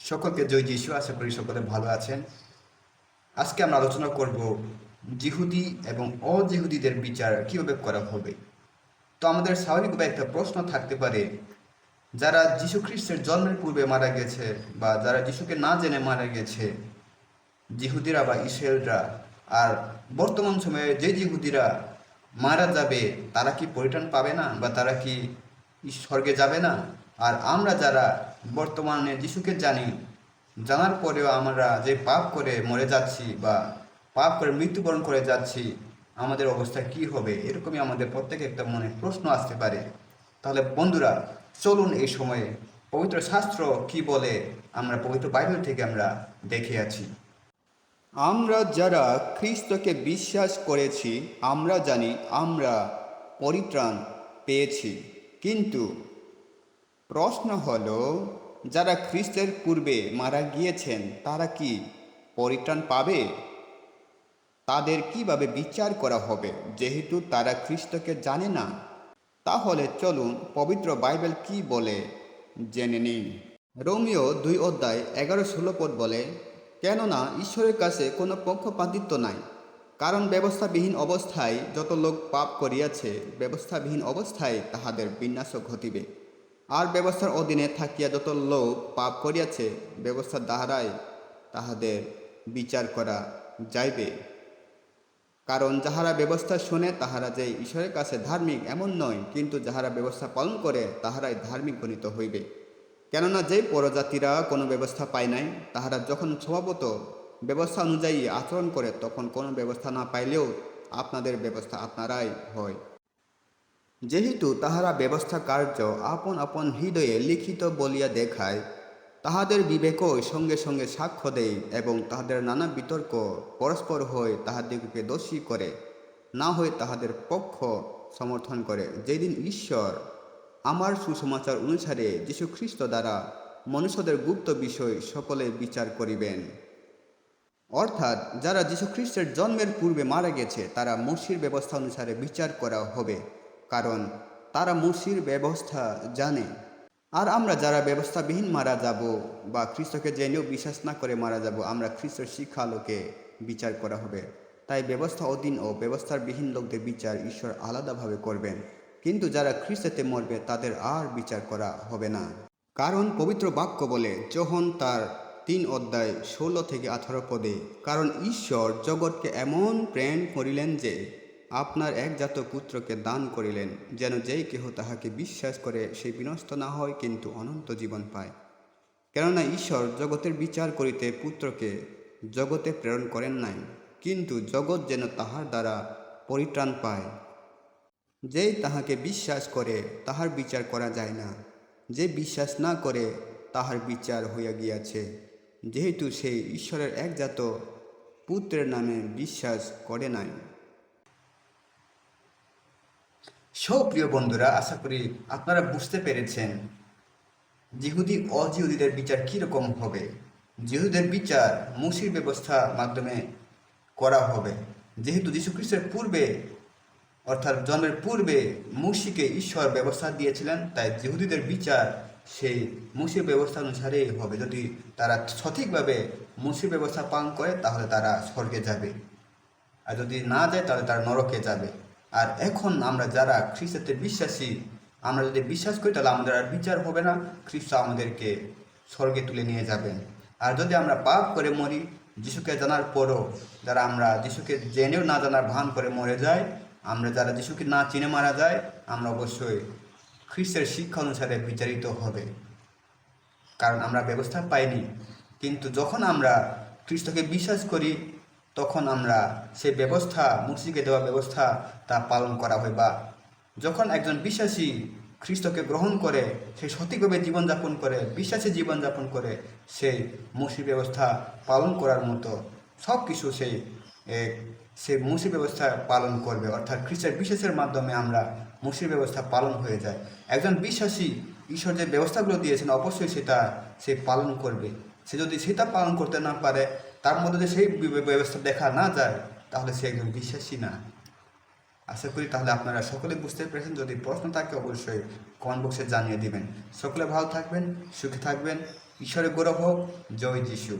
সকলকে জয় যিশু আশা করি সকলে ভালো আছেন। আজকে আমরা আলোচনা করব জিহুদি এবং অজিহুদিদের বিচার কীভাবে করা হবে। তো আমাদের স্বাভাবিকভাবে একটা প্রশ্ন থাকতে পারে, যারা যীশু খ্রিস্টের জন্মের পূর্বে মারা গেছে বা যারা যিশুকে না জেনে মারা গেছে, জিহুদিরা বা ইসরায়েলরা, আর বর্তমান সময়ে যে জিহুদিরা মারা যাবে, তারা কি পরিত্রাণ পাবে না বা তারা কি স্বর্গে যাবে না? আর আমরা যারা বর্তমানে যিশুকে জানি, জানার পরেও আমরা যে পাপ করে মরে যাচ্ছি বা পাপ করে মৃত্যুবরণ করে যাচ্ছি, আমাদের অবস্থা কি হবে? এরকমই আমাদের প্রত্যেকে একটা মনে প্রশ্ন আসতে পারে। তাহলে বন্ধুরা, চলুন এই সময়ে পবিত্র শাস্ত্র কি বলে আমরা পবিত্র বাইবেল থেকে আমরা দেখে আছি। আমরা যারা খ্রিস্টকে বিশ্বাস করেছি, আমরা জানি আমরা পরিত্রাণ পেয়েছি। কিন্তু প্রশ্ন হলো, যারা খ্রিস্টের পূর্বে মারা গিয়েছেন, তারা কি পরিত্রাণ পাবে? তাদের কীভাবে বিচার করা হবে, যেহেতু তারা খ্রিস্টকে জানে না? তাহলে চলুন পবিত্র বাইবেল কি বলে জেনে নিন রোমিও দুই অধ্যায় এগারো ষোলো পদ বলে, কেননা ঈশ্বরের কাছে কোনো পক্ষপাতিত্ব নাই, কারণ ব্যবস্থাবিহীন অবস্থায় যত লোক পাপ করিয়াছে, ব্যবস্থাবিহীন অবস্থায় তাহাদের বিন্যাস ঘটিবে। আর ব্যবস্থার অধীনে থাকিয়া যত লোক পাপ করিয়াছে ব্যবস্থার দ্বারাই তাহাদের বিচার করা যাইবে। কারণ যাহারা ব্যবস্থা শুনে, তাহারা যে ঈশ্বরের কাছে ধার্মিক, এমন নয়। কিন্তু যাহারা ব্যবস্থা পালন করে, তাহারাই ধার্মিক গণিত হইবে। কেননা যে পরজাতিরা কোনো ব্যবস্থা পায় নাই, তাহারা যখন স্বভাবত ব্যবস্থা অনুযায়ী আচরণ করে, তখন কোনো ব্যবস্থা না পাইলেও আপনাদের ব্যবস্থা আপনারাই হয়। যেহেতু তাহারা ব্যবস্থা কার্য আপন আপন হৃদয়ে লিখিত বলিয়া দেখায়, তাহাদের বিবেকও সঙ্গে সঙ্গে সাক্ষ্য দেয় এবং তাহাদের নানা বিতর্ক পরস্পর হয়ে তাহাদিগকে দোষী করে, না হয়ে তাহাদের পক্ষ সমর্থন করে। যেদিন ঈশ্বর আমার সুসমাচার অনুসারে যীশু খ্রিস্ট দ্বারা মনুষ্যদের গুপ্ত বিষয় সকলে বিচার করিবেন। অর্থাৎ যারা যীশু খ্রিস্টের জন্মের পূর্বে মারা গেছে, তারা মুর্শির ব্যবস্থা অনুসারে বিচার করা হবে। কারণ তারা মুর্শির ব্যবস্থা জানে। আর আমরা যারা ব্যবস্থাবিহীন মারা যাব বা খ্রিস্টকে জেনেও বিশ্বাস না করে মারা যাব, আমরা খ্রিস্টের শিক্ষা আলোকে বিচার করা হবে। তাই ব্যবস্থা অধীন ও ব্যবস্থার বিহীন লোকদের বিচার ঈশ্বর আলাদাভাবে করবেন। কিন্তু যারা খ্রিস্টেতে মরবে, তাদের আর বিচার করা হবে না। কারণ পবিত্র বাক্য বলে, যখন তার তিন অধ্যায় ষোলো থেকে আঠারো পদে, কারণ ঈশ্বর জগৎকে এমন প্রেম করিলেন যে আপনার একজাত পুত্রকে দান করিলেন, যেন যেই কেহ তাহাকে বিশ্বাস করে সে বিনষ্ট না হয়, কিন্তু অনন্ত জীবন পায়। কেননা ঈশ্বর জগতের বিচার করিতে পুত্রকে জগতে প্রেরণ করেন নাই, কিন্তু জগৎ যেন তাহার দ্বারা পরিত্রাণ পায়। যেই তাহাকে বিশ্বাস করে, তাহার বিচার করা যায় না। যে বিশ্বাস না করে, তাহার বিচার হইয়া গিয়াছে। যেহেতু সেই ঈশ্বরের একজাত পুত্রের নামে বিশ্বাস করে নাই। সুপ্রিয় বন্ধুরা, আশা করি আপনারা বুঝতে পেরেছেন জিহুদি অজিহুদিদের বিচার কীরকম হবে। জিহুদের বিচার মুসির ব্যবস্থা মাধ্যমে করা হবে। যেহেতু যীশুখ্রিস্টের পূর্বে, অর্থাৎ জন্মের পূর্বে মুসিকে ঈশ্বর ব্যবস্থা দিয়েছিলেন, তাই জিহুদিদের বিচার সেই মুসির ব্যবস্থা অনুসারেই হবে। যদি তারা সঠিকভাবে মুসির ব্যবস্থা পালন করে, তাহলে তারা স্বর্গে যাবে। আর যদি না যায়, তাহলে তারা নরকে যাবে। আর এখন আমরা যারা খ্রিস্টতে বিশ্বাসী, আমরা যদি বিশ্বাস করি, তাহলে আমাদের আর বিচার হবে না। খ্রিস্ট আমাদেরকে স্বর্গে তুলে নিয়ে যাবেন আর যদি আমরা পাপ করে মরি, যিশুকে জানার পরও যারা আমরা যিশুকে জেনেও না জানার ভান করে মরে যায়, আমরা যারা যিশুকে না চিনে মারা যায়, আমরা অবশ্যই খ্রিস্টের শিক্ষা অনুসারে বিচারিত হবে। কারণ আমরা ব্যবস্থা পাইনি। কিন্তু যখন আমরা খ্রিস্টকে বিশ্বাস করি তখন আমরা সেই ব্যবস্থা মুর্শিকে দেওয়া ব্যবস্থা তা পালন করা হয় বা যখন একজন বিশ্বাসী খ্রিস্টকে গ্রহণ করে, সে সঠিকভাবে জীবনযাপন করে, বিশ্বাসী জীবনযাপন করে, সেই মুসি ব্যবস্থা পালন করার মতো সব কিছু সেই সে মুসি ব্যবস্থা পালন করবে। অর্থাৎ খ্রিস্টের বিশ্বাসের মাধ্যমে আমরা মুসির ব্যবস্থা পালন হয়ে যায়। একজন বিশ্বাসী ঈশ্বর যে ব্যবস্থাগুলো দিয়েছেন, অবশ্যই সেটা সে পালন করবে। সে যদি সেটা পালন করতে না পারে তার মধ্যে যদি সেই ব্যবস্থা দেখা না যায়, তাহলে সে একজন বিশ্বাসী না। আশা করি তাহলে আপনারা সকলে বুঝতে পেরেছেন। যদি প্রশ্ন থাকে, অবশ্যই কমেন্ট বক্সে জানিয়ে দিবেন। সকলে ভালো থাকবেন, সুখে থাকবেন। ঈশ্বরের গৌরব হোক। জয় যিশু।